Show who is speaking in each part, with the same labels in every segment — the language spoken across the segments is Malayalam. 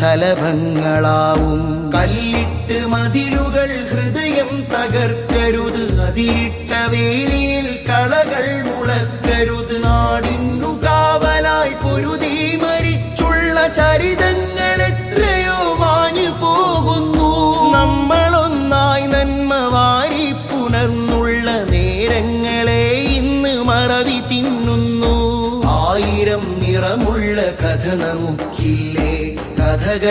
Speaker 1: ശലഭങ്ങളാവും കല്ലിട്ട് മതിലുകൾ ഹൃദയം തകർക്കരുത്. അതിരിട്ട വേലിയിൽ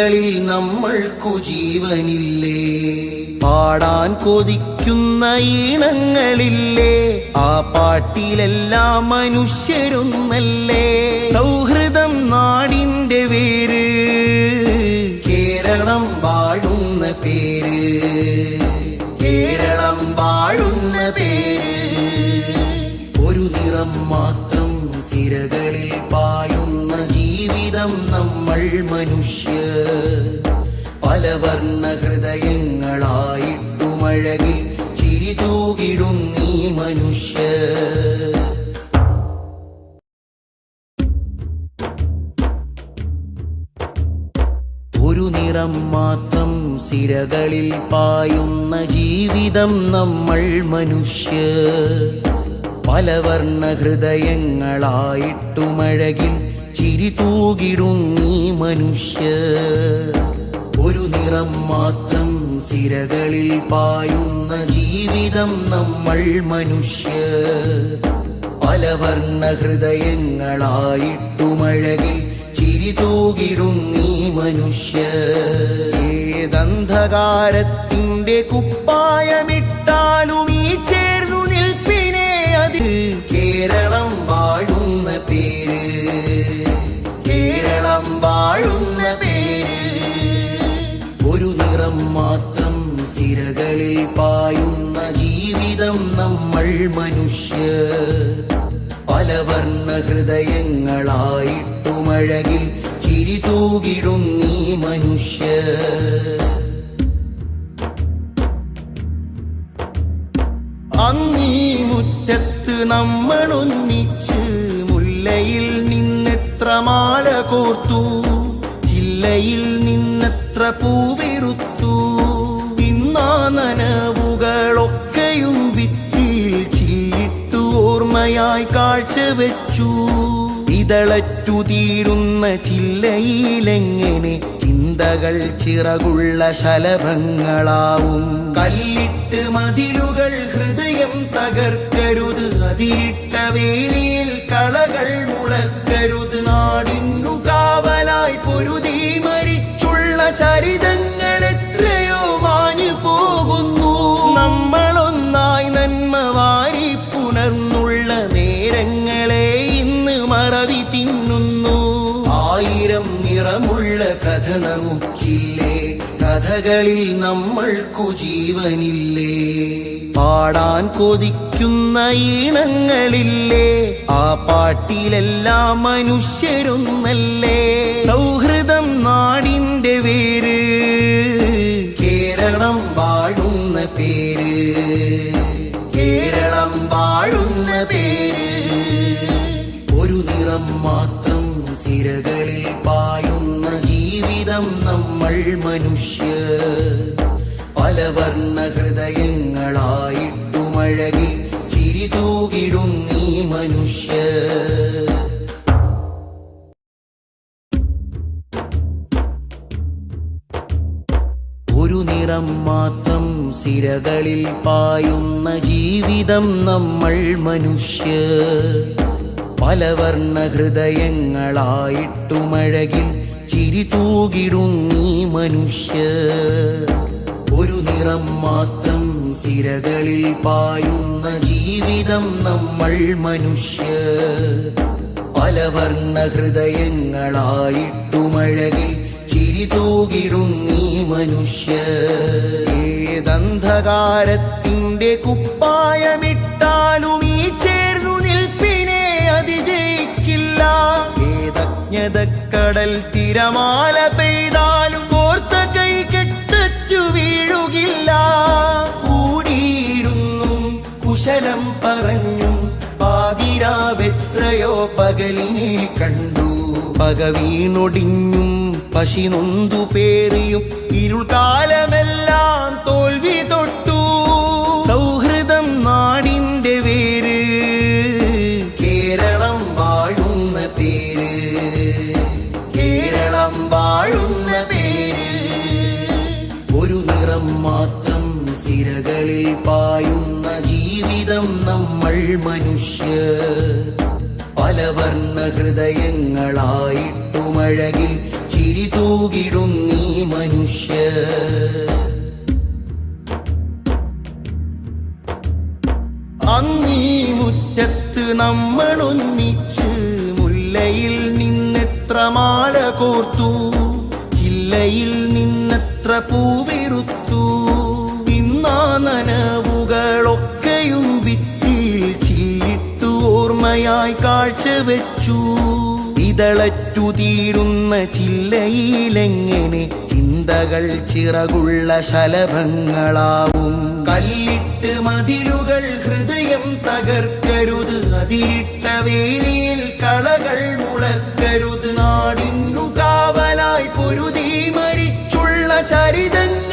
Speaker 1: കഥകളിൽ നമ്മൾക്കു ജീവനില്ലേ പാടാൻ കൊതിക്കുന്ന ഈണങ്ങളില്ലേ? ആ പാട്ടിലെല്ലാം മനുഷ്യരൊന്നല്ലേ? സൗഹൃദം നാടിന്റെ പേര് കേരളം വാഴുന്ന പേര്. കേരളം വാഴുന്ന പേര്. ഒരു നിറം മാത്രം സിരകളിൽ ജീവിതം നമ്മൾ പല വർണ ഹൃദയങ്ങളായിട്ടുമഴകിൽ ചിരി തൂകിടും നീ മനുഷ്യ. ഒരു നിറം മാത്രം സിരകളിൽ പായുന്ന ജീവിതം നമ്മൾ മനുഷ്യ. പലവർണ ഹൃദയങ്ങളായിട്ടുമഴകിൽ ചിരി തൂകിടുങ്ങി മനുഷ്യ. ഒരു നിറം മാത്രം സിരകളിൽ പായുന്ന ജീവിതം നമ്മൾ മനുഷ്യ. പല വർണ ഹൃദയങ്ങളായിട്ടുമഴകിൽ ചിരി തൂകിടുങ്ങി മനുഷ്യ. ഏതന്ധകാരത്തിന്റെ കുപ്പായമിട്ടാലും മാത്രം സിരകളിൽ പായുന്ന ജീവിതം നമ്മൾ മനുഷ്യ. പലവർണ ഹൃദയങ്ങളായിട്ടുമഴകിൽ ചിരി തൂകിടും നീ മനുഷ്യ. അങ്ങീ മുറ്റത്ത് നമ്മളൊന്നിച്ച് മുല്ലയിൽ നിന്നെത്ര മാല കോർത്തു ജില്ലയിൽ നിന്നെത്ര പൂവിറുത്തു ഓർമ്മയായി കാഴ്ചവെച്ചു. ഇതളറ്റു തീരുന്ന ചില്ലയിലെങ്ങനെ ചിന്തകൾ ചിറകുള്ള ശലഭങ്ങളാവും. കല്ലിട്ട് മതിലുകൾ ഹൃദയം തകർക്കരുത്. അതിരിട്ട വേലിയിൽ കളകൾ മുളക്കരുത്. നാടിന്നു കാവലായി പൊരുതി മരിച്ചുള്ള ചരിതങ്ങൾ കഥ നമുക്കില്ലേ കഥകളിൽ നമ്മൾക്കു ജീവനില്ലേ? പാടാൻ കൊതിക്കുന്ന ഈണങ്ങളില്ലേ? ആ പാട്ടിലെല്ലാം മനുഷ്യരൊന്നല്ലേ? സൗഹൃദം നാടിന്റെ പേര് കേരളം വാഴുന്ന പേര് കേരളം വാഴുന്ന പേര്. ഒരു നിറം മാത്രം സിരകളിൽ ജീവിതം നമ്മൾ മനുഷ്യ. പല വർണ ഹൃദയങ്ങളായിട്ടുമഴകിൽ ചിരി തൂകിടും നീ മനുഷ്യ. ഒരു നിറം മാത്രം സിരകളിൽ പായുന്ന ജീവിതം നമ്മൾ മനുഷ്യ. പല വർണ ഹൃദയങ്ങളായിട്ടുമഴകിൽ ചിരി നീ മനുഷ്യ. ഒരു നിറം മാത്രം സിരകളിൽ പായുന്ന ജീവിതം നമ്മൾ മനുഷ്യ. പല വർണ ഹൃദയങ്ങളായിട്ടുമഴകിൽ ചിരി നീ മനുഷ്യ. ഏതന്ധകാരത്തിന്റെ കുപ്പായമിട്ടാലും ഈ ചേർന്നു നിൽപ്പിനെ അതിജയിക്കില്ല. ഏതജ്ഞതക്കടൽ തിരമാല പെയ്താലും കോർത്ത കൈ കെട്ടു വീഴുകില്ല. കൂടിയിരുന്നും കുശലം പറഞ്ഞും പാതിരാവെത്രയോ പകലിനെ കണ്ടു. പക വീണൊടിഞ്ഞും പശി നൊന്തു പേറിയും ഇരുൾകാലമെല്ലാം തോൽവി തൊട്ടു. പായുന്ന ജീവിതം നമ്മൾ മനുഷ്യ. പലവർണ ഹൃദയങ്ങളായിട്ടുമഴകിൽ ചിരി തൂകിടും നീ മനുഷ്യ. അങ്ങീ മുറ്റത്ത് നമ്മളൊന്നിച്ച് മുല്ലയിൽ നിന്നെത്ര മാല കോർത്തു. ജില്ലയിൽ നിന്നെത്ര പൂവിറുത്തു ഓർമ്മയായി കാഴ്ചവെച്ചു. ഇതളറ്റു തീരുന്ന ചില്ലയിലെങ്ങനെ ചിന്തകൾ ചിറകുള്ള ശലഭങ്ങളാവും. കല്ലിട്ട് മതിലുകൾ ഹൃദയം തകർക്കരുത്. അതിരിട്ട വേലിയിൽ കളകൾ മുളക്കരുത്. നാടിന്നു കാവലായി പൊരുതി മരിച്ചുള്ള ചരിതങ്ങൾ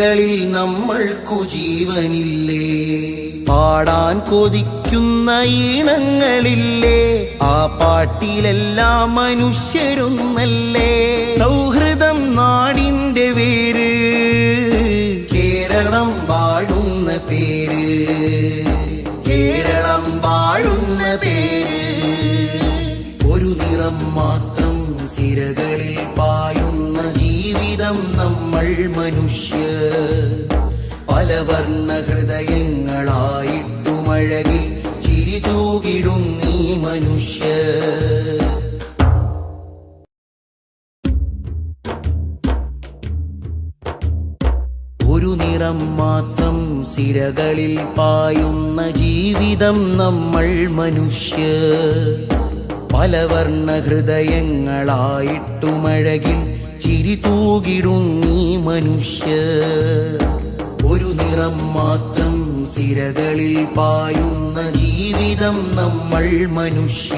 Speaker 1: കഥകളിൽ നമ്മൾക്കു ജീവനില്ലേ? പാടാൻ കൊതിക്കുന്ന ഈണങ്ങളില്ലേ? ആ പാട്ടിലെല്ലാം മനുഷ്യരൊന്നല്ലേ? സൗഹൃദം നാടിന്റെ വേര് കേരളം വാഴുന്ന പേര് കേരളം വാഴുന്ന പേര്. ഒരു നിറം മാത്രം സിരകളിൽ മനുഷ്യ പലവർണ ഹൃദയങ്ങളായിട്ടുമഴകിൽ ചിരി തൂകിടും നീ മനുഷ്യ. ഒരു നിറം മാത്രം സിരകളിൽ പായുന്ന ജീവിതം നമ്മൾ മനുഷ്യ. പല വർണ ഹൃദയങ്ങളായിട്ടുമഴകിൽ ചിരി തൂകിടും നീ മനുഷ്യ. ഒരു നിറം മാത്രം സിരകളിൽ പായുന്ന ജീവിതം നമ്മൾ മനുഷ്യ.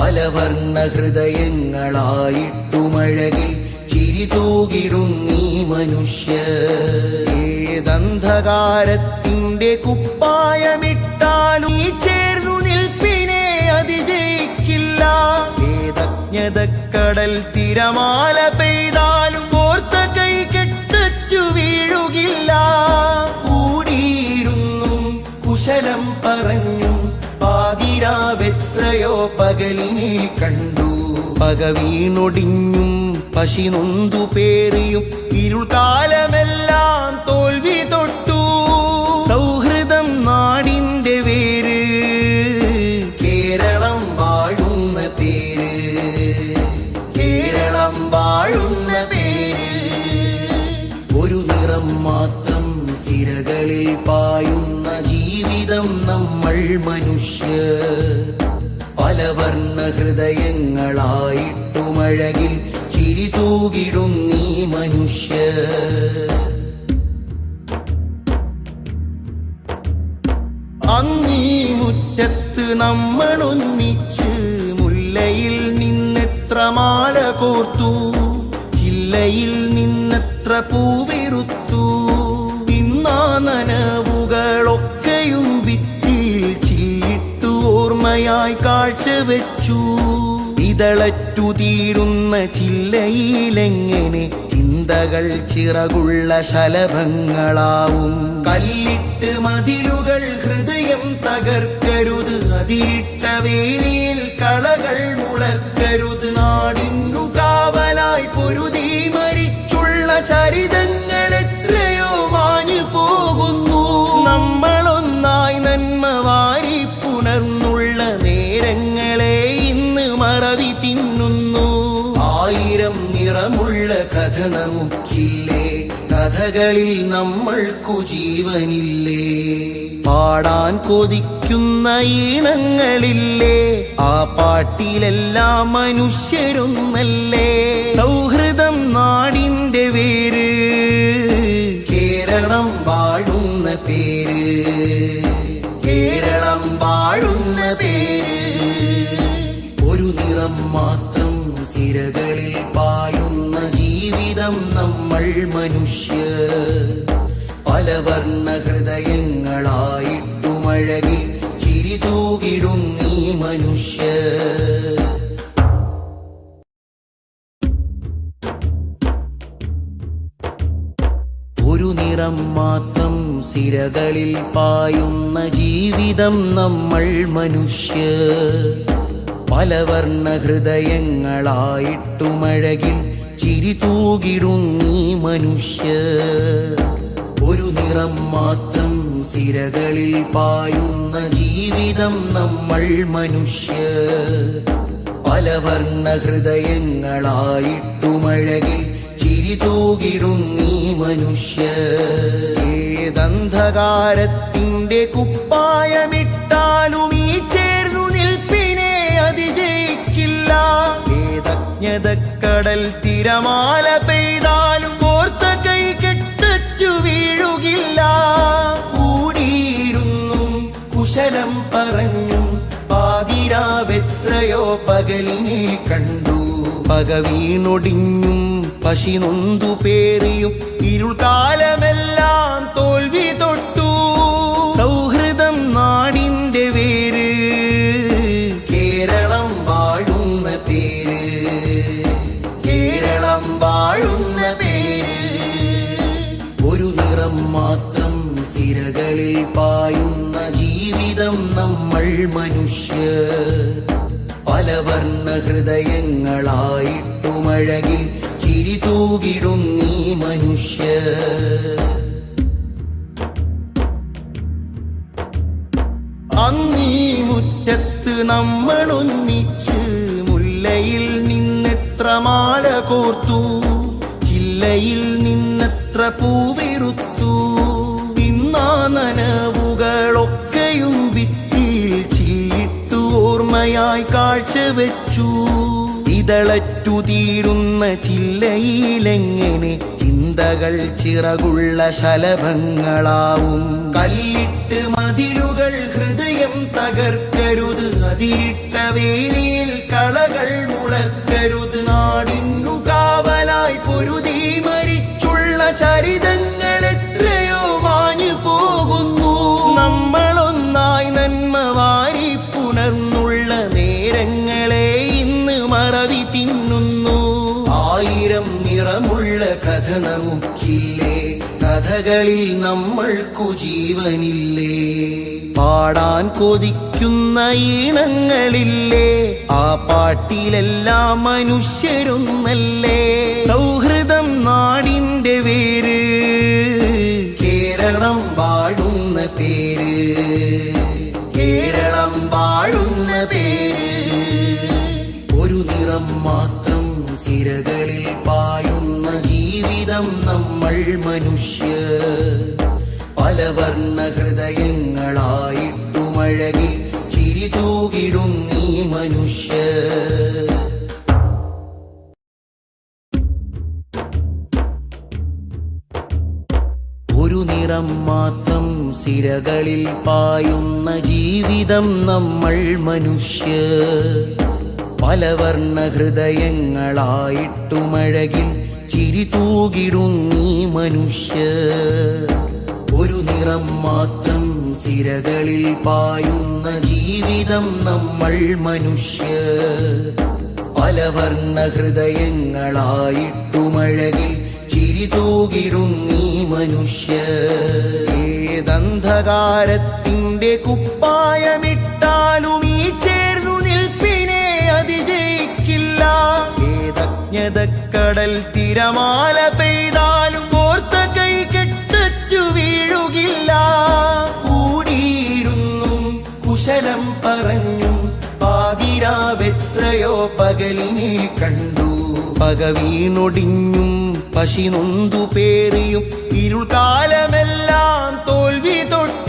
Speaker 1: പല വർണ ഹൃദയങ്ങളായിട്ടുമഴകിൽ ചിരി തൂകിടും നീ മനുഷ്യ. ഏതന്ധകാരത്തിന്റെ കുപ്പായമിട്ടാലും നീ ചേർന്നു നിൽപ്പിനെ അതിജയിക്കില്ല. ഏതജ്ഞതക്കടൽ തിരമാല പെയ്താലും കോർത്ത കൈ കെട്ടു വീഴുകില്ല. കൂടിയിരുന്നും കുശലം പറഞ്ഞു പാതിരാവെത്രയോ പകലിനെ കണ്ടു. പക വീണൊടിഞ്ഞും പശി നൊന്തു പേറിയും ഇരുൾകാലമെല്ലാം തോൽവി തൊട്ടു. വാഴുന്ന പേര് ഒരു നിറം മാത്രം സിരകളിൽ പായുന്ന ജീവിതം നമ്മൾ മനുഷ്യ. പലവർണ ഹൃദയങ്ങളായിട്ടുമഴകിൽ ചിരി തൂകിടും നീ മനുഷ്യ. അങ്ങീ മുറ്റത്ത് നമ്മളൊന്നിച്ച് ഇതളറ്റു തീരുന്ന ചില്ലയിലെങ്ങനെ ചിന്തകൾ ചിറകുള്ള ശലഭങ്ങളാവും. കല്ലിട്ട് മതിലുകൾ ഹൃദയം തകർക്കരുത്. അതിരിട്ട വേലിയിൽ കളകൾ മുളക്കരുത്. നാടിന്നു കഥകളിൽ നമ്മൾക്കു ജീവനില്ലേ? പാടാൻ കൊതിക്കുന്ന ഈണങ്ങളില്ലേ? ആ പാട്ടിലെല്ലാം മനുഷ്യരൊന്നല്ലേ? സൗഹൃദം നാടിന്റെ വേര് കേരളം വാഴുന്ന പേര്. കേരളം വാഴുന്ന പേര്. ഒരു നിറം മാത്രം സിരകളിൽ ജീവിതം നമ്മൾ മനുഷ്യ. പലവർണ ഹൃദയങ്ങളായിട്ടുമഴകിൽ ചിരി തൂകിടും നീ മനുഷ്യ. ഒരു നിറം മാത്രം സിരകളിൽ പായുന്ന ജീവിതം നമ്മൾ മനുഷ്യ. പലവർണ ഹൃദയങ്ങളായിട്ടുമഴകിൽ ചിരി തൂകിടുന്നീ മനുഷ്യ. ഒരു നിറം മാത്രം സിരകളിൽ പായുന്ന ജീവിതം നമ്മൾ മനുഷ്യ. പല വർണ ഹൃദയങ്ങളായിട്ടുമഴകിൽ ചിരി തൂകിടും നീ മനുഷ്യ. ഏതന്ധകാരത്തിന്റെ കുപ്പായമിട്ടാലും ഈ ചേർന്നു നിൽപ്പിനെ അതിജയിക്കില്ല. ഏതജ്ഞതക്കടൽ തിരമാല പെയ്താലും കോർത്ത കൈ കെട്ടു വീഴുകില്ല. കൂടിയിരുന്നും കുശലം പറഞ്ഞും പാതിരാവെത്രയോ പകലിനെ കണ്ടു. പക വീണൊടിഞ്ഞും പശി നൊന്തു പേറിയും ഇരുൾക്കാലമെല്ലാം തോൽവി സിരകളിൽ പായുന്ന ജീവിതം നമ്മൾ മനുഷ്യ. പലവർണ ഹൃദയങ്ങളായിട്ടുമഴകിൽ ചിരി തൂകിടും നീ മനുഷ്യ. അങ്ങീ മുറ്റത്ത് നമ്മളൊന്നിച്ച് മുല്ലയിൽ നിന്നെത്ര മാല കോർത്തു. ചില്ലയിൽ നിന്നെത്ര പൂവിറുത്തു കാഴ്ചവെച്ചു ഇതളറ്റു തീരുന്ന ചില്ലയിലെങ്ങനെ ചിന്തകൾ ചിറകുള്ള ശലഭങ്ങളാവും. കല്ലിട്ട് മതിലുകൾ ഹൃദയം തകർക്കരുത്. അതിരിട്ട വേലിയിൽ കളകൾ കഥകളിൽ നമ്മൾക്കു ജീവനില്ലേ? പാടാൻ കൊതിക്കുന്ന ഈണങ്ങളില്ലേ? ആ പാട്ടിലെല്ലാം മനുഷ്യരൊന്നല്ലേ? സൗഹൃദം നാടിന്റെ വേര് കേരളം വാഴുന്ന പേര് കേരളം വാഴുന്ന പേര്. ഒരു നിറം മാത്രം സിരകളിൽ പായുന്ന ജീവിതം നമ്മൾ മനുഷ്യ. പലവർണ ഹൃദയങ്ങളായിട്ടുമഴകിൽ ചിരി തൂകിടും നീ മനുഷ്യ. ഒരു നിറം മാത്രം സിരകളിൽ പായുന്ന ജീവിതം നമ്മൾ മനുഷ്യ. പലവർണ ഹൃദയങ്ങളായിട്ടുമഴകിൽ ചിരി തൂകിടുങ്ങി മനുഷ്യ. ഒരു നിറം മാത്രം സിരകളിൽ പായുന്ന ജീവിതം നമ്മൾ മനുഷ്യ. പലവർണ ഹൃദയങ്ങളായിട്ടുമഴകിൽ ചിരി തൂകിടുങ്ങി മനുഷ്യ. ഏതന്ധകാരത്തിന്റെ കുപ്പായമിട്ടാലും ഈ ചേർന്നു നിൽപ്പിനെ അതിജയിക്കില്ല. ഏതജ്ഞതക്കടൽ തിരമാല പെയ്താലും കോർത്ത കൈ കെട്ടു വീഴുകില്ല. കൂടിയിരുന്നും കുശലം പറഞ്ഞും പാതിരാവെത്രയോ പകലിനെ കണ്ടു. പക വീണൊടിഞ്ഞും പശി നൊന്തു പേറിയും ഇരുൾക്കാലമെല്ലാം തോൽവി തൊട്ടു.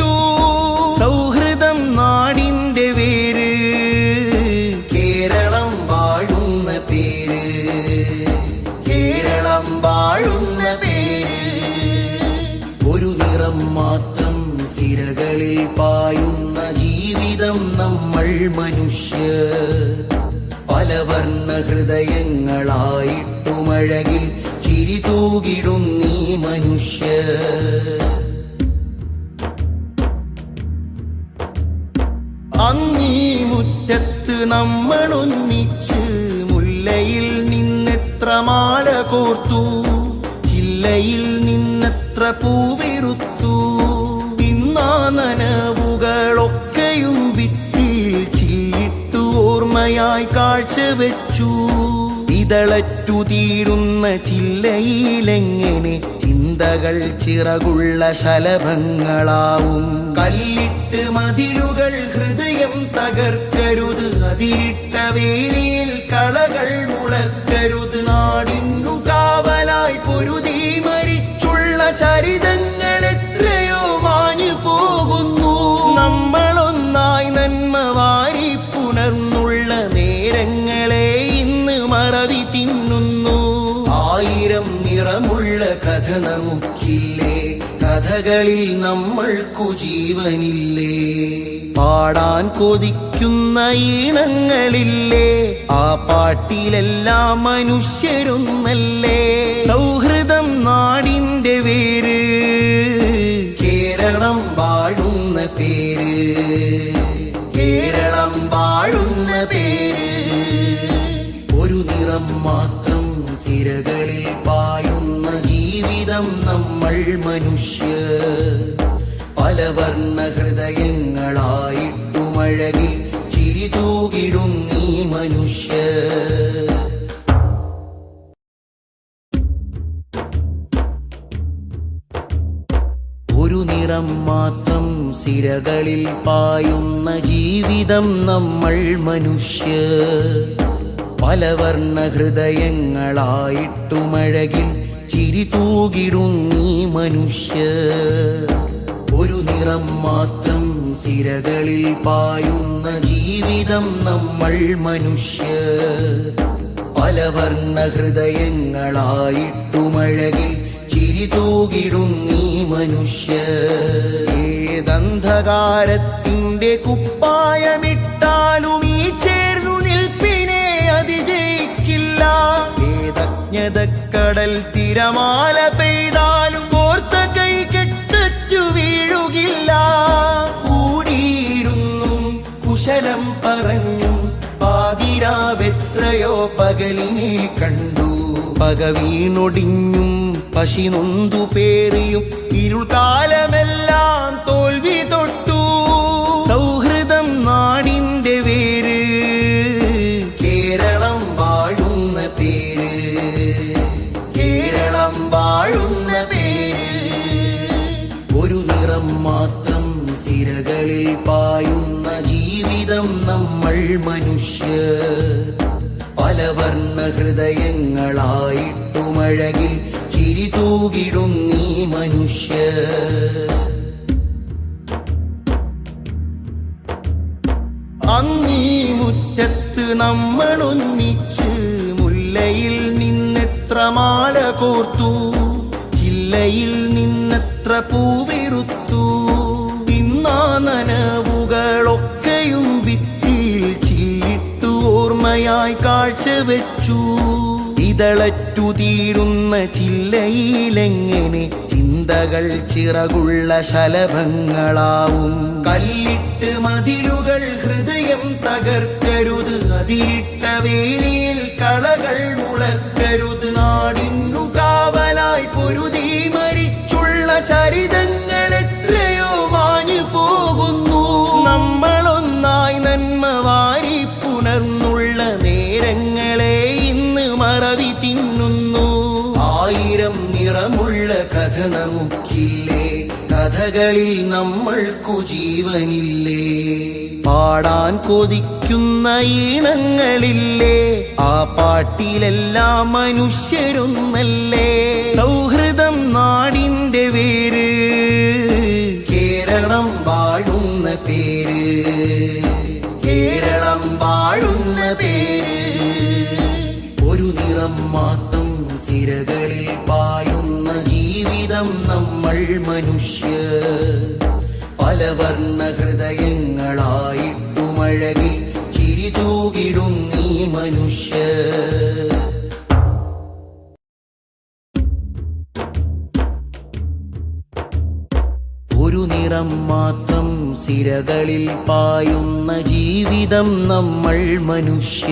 Speaker 1: മാത്രം സിരകളിൽ പായുന്ന ജീവിതം നമ്മൾ മനുഷ്യ. പലവർണ ഹൃദയങ്ങളായിട്ടുമഴകിൽ ചിരി തൂകിടും നീ മനുഷ്യ. അങ്ങീ മുറ്റത്ത് നമ്മളൊന്നിച്ച് മുല്ലയിൽ നിന്നെത്ര മാല കോർത്തു. ചില്ലയിൽ നിന്നെത്ര പൂവിറുത്തു ഓർമ്മയായി കാഴ്ചവെച്ചു. ഇതളറ്റു തീരുന്ന ചില്ലയിലെങ്ങനെ ചിന്തകൾ ചിറകുള്ള ശലഭങ്ങളാവും. കല്ലിട്ട് മതിലുകൾ ഹൃദയം തകർക്കരുത്. അതിരിട്ട വേലിയിൽ കളകൾ മുളക്കരുത്. നാടിന്നു കാവലായി പൊരുതി മരിച്ചുള്ള ചരിതങ്ങൾ കഥകളിൽ നമ്മൾക്കു ജീവനില്ലേ? പാടാൻ കൊതിക്കുന്ന ഈണങ്ങളില്ലേ? ആ പാട്ടിലെല്ലാം മനുഷ്യരൊന്നല്ലേ? സൗഹൃദം നാടിന്റെ വേര് കേരളം വാഴുന്ന പേര്. കേരളം വാഴുന്ന പേര്. ഒരു നിറം മാത്രം സിരകളിൽ ജീവിതം നമ്മൾ മനുഷ്യ. പല പലവർണ ഹൃദയങ്ങളായിട്ടുമഴകിൽ ചിരി തൂകിടും നീ മനുഷ്യ. ഒരു നിറം മാത്രം സിരകളിൽ പായുന്ന ജീവിതം നമ്മൾ മനുഷ്യ. പല പലവർണ ഹൃദയങ്ങളായിട്ടുമഴകിൽ ചിരി തൂകിടും നീ മനുഷ്യ. ഒരു നിറം മാത്രം സിരകളിൽ പായുന്ന ജീവിതം നമ്മൾ മനുഷ്യ. പല വർണ ഹൃദയങ്ങളായിട്ടുമഴകിൽ ചിരി തൂകിടും നീ മനുഷ്യ. ഏതന്ധകാരത്തിന്റെ കുപ്പായമിട്ടാലും ഏതജ്ഞതക്കടൽ തിരമാല പെയ്താലും കോർത്ത കൈ കെട്ടറ്റു വീഴുകില്ല. കൂടിയിരുന്നും കുശലം പറഞ്ഞു പാതിരാവെത്രയോ പകലിനെ കണ്ടു. പക വീണൊടിഞ്ഞും പശി നൊന്തു പേറിയും ഇരുൾക്കാലമെല്ലാം തോൽവി തൊട്ടു. മാത്രം സിരകളിൽ പായുന്ന ജീവിതം നമ്മൾ മനുഷ്യ. പലവർണ ഹൃദയങ്ങളായിട്ടുമഴകിൽ ചിരി തൂകിടും നീ മനുഷ്യ. അങ്ങീ മുറ്റത്ത് നമ്മളൊന്നിച്ച് മുല്ലയിൽ നിന്നെത്ര മാല കോർത്തു ചില്ലയിൽ നിന്നെത്ര പൂവിറുത്തു കാഴ്ചവെച്ചു ഇതളറ്റു തീരുന്ന ചില്ലയിലെങ്ങനെ ചിന്തകൾ ചിറകുള്ള ശലഭങ്ങളാവും. കല്ലിട്ട് മതിലുകൾ ഹൃദയം തകർക്കരുത്. അതിരിട്ട വേലിയിൽ കളകൾ മുളക്കരുത്. നാടിന്നു കാവലായി പൊരുതി മരിച്ചുള്ള ചരിതങ്ങൾ മറവി തിന്നുന്നു. ആയിരം നിറമുള്ള കഥ നമുക്കില്ലേ? കഥകളിൽ നമ്മൾക്കു ജീവനില്ലേ? പാടാൻ കൊതിക്കുന്ന ഈണങ്ങളില്ലേ? ആ പാട്ടിലെല്ലാം മനുഷ്യരൊന്നല്ലേ? സൗഹൃദം നാടിന്റെ വേര് കേരളം വാഴുന്ന പേര്. കേരളം വാഴുന്ന പേര്. മാത്രം സിരകളിൽ പായുന്ന ജീവിതം നമ്മൾ മനുഷ്യ. പലവർണ ഹൃദയങ്ങളായിട്ടുമഴകിൽ ചിരി തൂകിടും നീ മനുഷ്യ. ഒരു നിറം മാത്രം സിരകളിൽ പായുന്ന ജീവിതം നമ്മൾ മനുഷ്യ.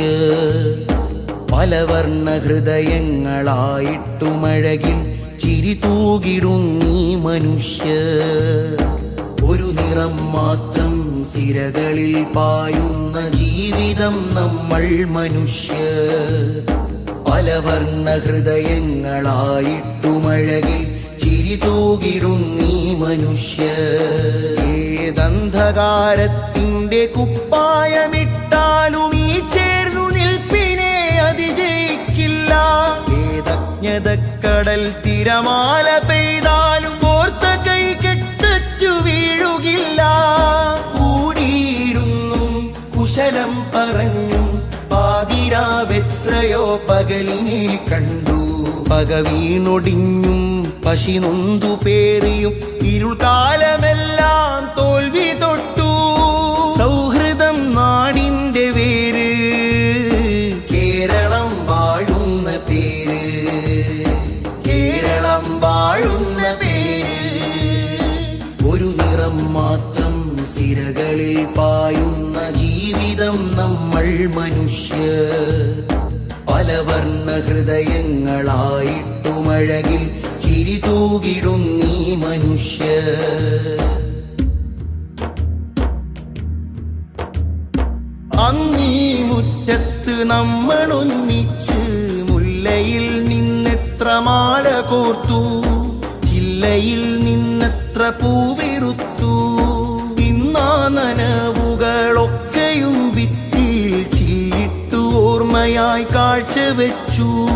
Speaker 1: പലവർണ ഹൃദയങ്ങളായിട്ടുമഴകിൽ ചിരി തൂകിടുങ്ങി മനുഷ്യ. ഒരു നിറം മാത്രം സിരകളിൽ പായുന്ന ജീവിതം നമ്മൾ മനുഷ്യ. പലവർണ ഹൃദയങ്ങളായിട്ടുമഴകിൽ ചിരി തൂകിടുങ്ങി മനുഷ്യ. ഏതന്ധകാരത്തിന്റെ കുപ്പായമിട്ടാലും ഏതജ്ഞതക്കടൽ തിരമാല പെയ്താലും ഓർത്ത കൈ കെട്ടച്ചു വീഴുകില്ല. കൂടിയിരുന്നും കുശലം പറഞ്ഞും പാതിരാവെത്രയോ പകലിനെ കണ്ടു. പക വീണൊടിഞ്ഞും പശി നൊന്തു പേറിയും ഇരുൾകാലമെല്ലാം തോൽവി തൊട്ടു സിരകളിൽ പായുന്ന ജീവിതം നമ്മൾ മനുഷ്യ. പലവർണ ഹൃദയങ്ങളായിട്ടുമഴകിൽ ചിരി തൂകിടും നീ മനുഷ്യ. അങ്ങീ മുറ്റത്ത് നമ്മൾ ഒന്നിച്ച് മുല്ലയിൽ നിന്നെത്ര മാല കോർത്തു ജില്ലയിൽ നിന്നെത്ര പൂവിറുത്തു ഇന്നാ നനവുകളൊക്കെയും ഭിത്തിയിൽ ചീട്ടു ഓർമ്മയായി കാഴ്ചവെച്ചു.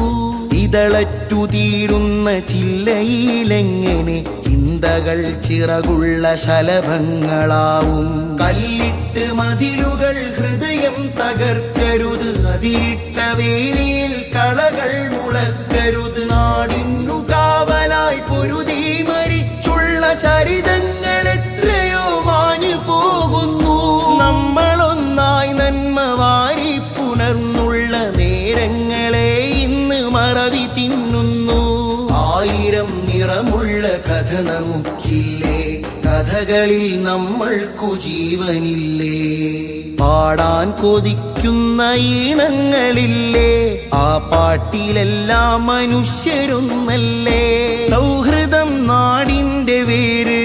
Speaker 1: ഇതളറ്റു തീരുന്ന ചില്ലയിലെങ്ങനെ ചിന്തകൾ ചിറകുള്ള ശലഭങ്ങളാവും. കല്ലിട്ട് മതിലുകൾ ഹൃദയം തകർക്കരുത്. അതിരിട്ട വേലിയിൽ കളകൾ മുളക്കരുത്. നാടിന്നു കാവലായി പൊരുതി മരിച്ചുള്ള ചരിതങ്ങൾ കഥകളിൽ നമ്മൾക്കു ജീവനില്ലേ? പാടാൻ കൊതിക്കുന്ന ഈണങ്ങളില്ലേ? ആ പാട്ടിലെല്ലാം മനുഷ്യരൊന്നല്ലേ? സൗഹൃദം നാടിന്റെ വേര്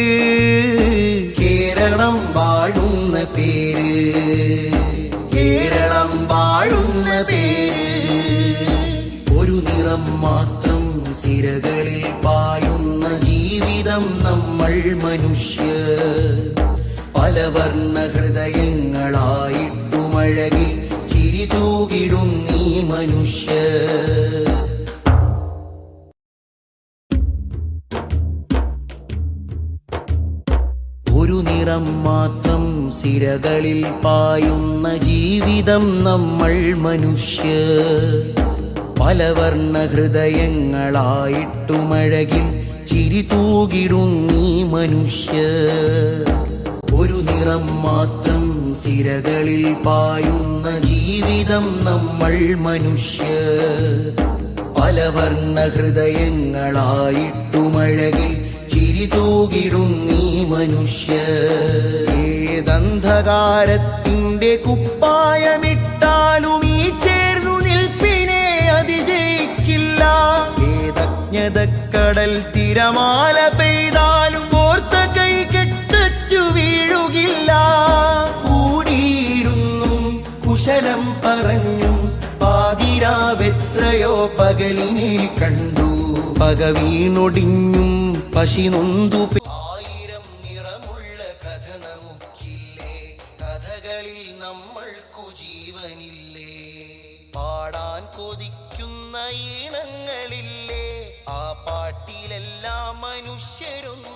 Speaker 1: കേരളം വാഴുന്ന പേര്. കേരളം വാഴുന്ന പേര്. ഒരു നിറം മാത്രം സിരകളിൽ പായുന്ന ജീവിതം നമ്മൾ മനുഷ്യ. പല വർണ ഹൃദയങ്ങളായിട്ടുമഴകിൽ ചിരി തൂകിടും നീ മനുഷ്യ. ഒരു നിറം മാത്രം സിരകളിൽ പായുന്ന ജീവിതം നമ്മൾ മനുഷ്യ. പല വർണ ഹൃദയങ്ങളായിട്ടുമഴകിൽ ചിരി തൂകിടുങ്ങി മനുഷ്യ. ഒരു നിറം മാത്രം സിരകളിൽ പായുന്ന ജീവിതം നമ്മൾ മനുഷ്യ. പല വർണ ഹൃദയങ്ങളായിട്ടുമഴകിൽ ചിരി തൂകിടും നീ മനുഷ്യ. ഏതന്ധകാരത്തിന്റെ കുപ്പായമിട്ടാലും ഈ ചേർന്നു നിൽപ്പിനെ അതിജയിക്കില്ല. ഏതജ്ഞതക്കടൽ തിരമാല പെയ്താലും ഓർത്ത കൈ കെട്ടു വീഴുകില്ല. കൂടിയിരുന്നും കുശലം പറഞ്ഞും പാതിരാവെത്രയോ പകലിനെ കണ്ടു. പക വീണൊടിഞ്ഞും പശി പാട്ടിലെല്ലാം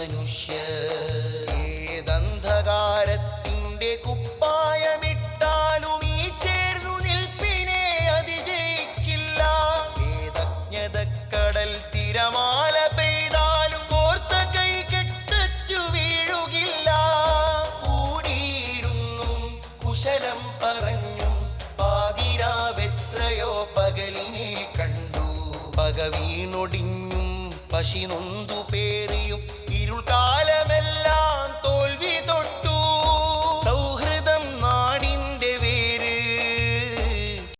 Speaker 1: മനുഷ്യ ഏതന്ധകാരത്തിന്റെ കുപ്പായമിട്ടാലും ഈ ചേർന്നു നിൽപ്പിനെ അതിജയിക്കില്ല. ഏതജ്ഞതക്കടൽ തിരമാല പെയ്താലും കോർത്ത കൈ കെട്ടു വീഴുകില്ല. കൂടിയിരുന്നും കുശലം പറഞ്ഞു പാതിരാവെത്രയോ പകലിനെ കണ്ടു. പക വീണൊടിഞ്ഞും പശി നൊന്തു പേറിയും ഇരുൾക്കാല